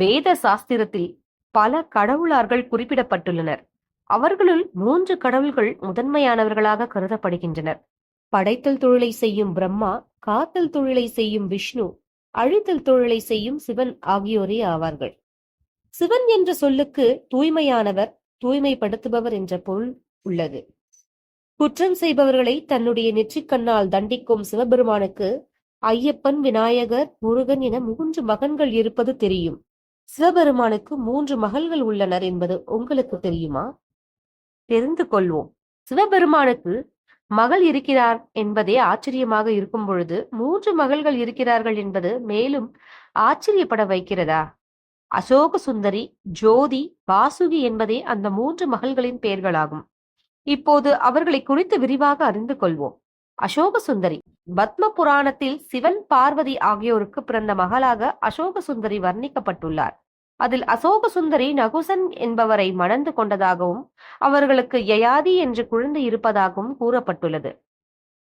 வேத சாஸ்திரத்தில் பல கடவுளார்கள் குறிப்பிடப்பட்டுள்ளனர். அவர்களுள் மூன்று கடவுள்கள் முதன்மையானவர்களாக கருதப்படுகின்றனர். படைத்தல் தொழிலை செய்யும் பிரம்மா காத்தல் தொழிலை செய்யும் விஷ்ணு அழித்தல் தொழிலை செய்யும் சிவன் ஆகியோரே ஆவார்கள். சிவன் என்ற சொல்லுக்கு தூய்மையானவர் தூய்மைப்படுத்துபவர் என்ற பொருள் உள்ளது. குற்றம் செய்பவர்களை தன்னுடைய நெற்றிக்கண்ணால் தண்டிக்கும் சிவபெருமானுக்கு ஐயப்பன் விநாயகர் முருகன் என மூன்று மகன்கள் இருப்பது தெரியும். சிவபெருமானுக்கு மூன்று மகள்கள் உள்ளனர் என்பது உங்களுக்கு தெரியுமா? தெரிந்து கொள்வோம். சிவபெருமானுக்கு மகள் இருக்கிறார் என்பதே ஆச்சரியமாக இருக்கும் பொழுது மூன்று மகள்கள் இருக்கிறார்கள் என்பது மேலும் ஆச்சரியப்பட வைக்கிறதா? அசோக சுந்தரி ஜோதி வாசுகி என்பதே அந்த மூன்று மகள்களின் பெயர்களாகும். இப்போது அவர்களை குறித்து விரிவாக அறிந்து கொள்வோம். அசோக சுந்தரி பத்ம புராணத்தில் சிவன் பார்வதி ஆகியோருக்கு பிறந்த மகளாக அசோக சுந்தரி வர்ணிக்கப்பட்டுள்ளார். அதில் அசோக சுந்தரி நகுசன் என்பவரை மணந்து கொண்டதாகவும் அவர்களுக்கு யயாதி என்ற குழந்தை இருப்பதாகவும் கூறப்பட்டுள்ளது.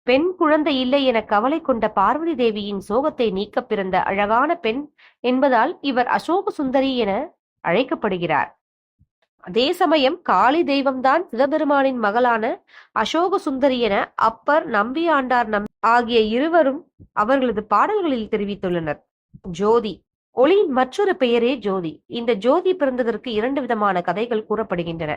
பெண் குழந்தை இல்லை என கவலை கொண்ட பார்வதி தேவியின் சோகத்தை நீக்க பிறந்த அழகான பெண் என்பதால் இவர் அசோக சுந்தரி என அழைக்கப்படுகிறார். அதே சமயம் காளி தெய்வம்தான் சிவபெருமானின் மகளான அசோக சுந்தரி என அப்பர் நம்பியாண்டார் நம் ஆகிய இருவரும் அவர்களது பாடல்களில் தெரிவித்துள்ளனர். ஜோதி ஒளியின் மற்றொரு பெயரே ஜோதி. இந்த ஜோதி பிறந்ததற்கு இரண்டு விதமான கதைகள் கூறப்படுகின்றன.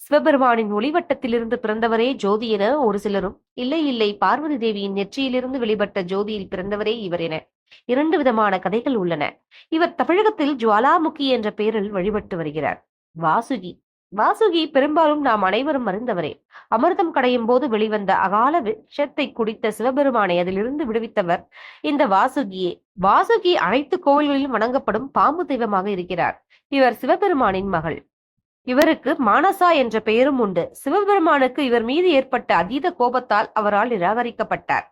சிவபெருமானின் ஒளிவட்டத்திலிருந்து பிறந்தவரே ஜோதி என ஒரு சிலரும் இல்லை இல்லை பார்வதி தேவியின் நெற்றியிலிருந்து வெளிப்பட்ட ஜோதியில் பிறந்தவரே இவர் என இரண்டு விதமான கதைகள் உள்ளன. இவர் தமிழகத்தில் ஜுவாலாமுகி என்ற பெயரில் வழிபட்டு வருகிறார். வாசுகி. வாசுகி பெரும்பாலும் நாம் அனைவரும் அறிந்தவரே. அமிர்தம் கடையும் போது வெளிவந்த அகால விஷத்தை குடித்த சிவபெருமானை அதிலிருந்து விடுவித்தவர் இந்த வாசுகியே. வாசுகி அனைத்து கோவில்களிலும் வணங்கப்படும் பாம்பு தெய்வமாக இருக்கிறார். இவர் சிவபெருமானின் மகள். இவருக்கு மானசா என்ற பெயரும் உண்டு. சிவபெருமானுக்கு இவர் மீது ஏற்பட்ட அதீத கோபத்தால் அவரால் நிராகரிக்கப்பட்டார்.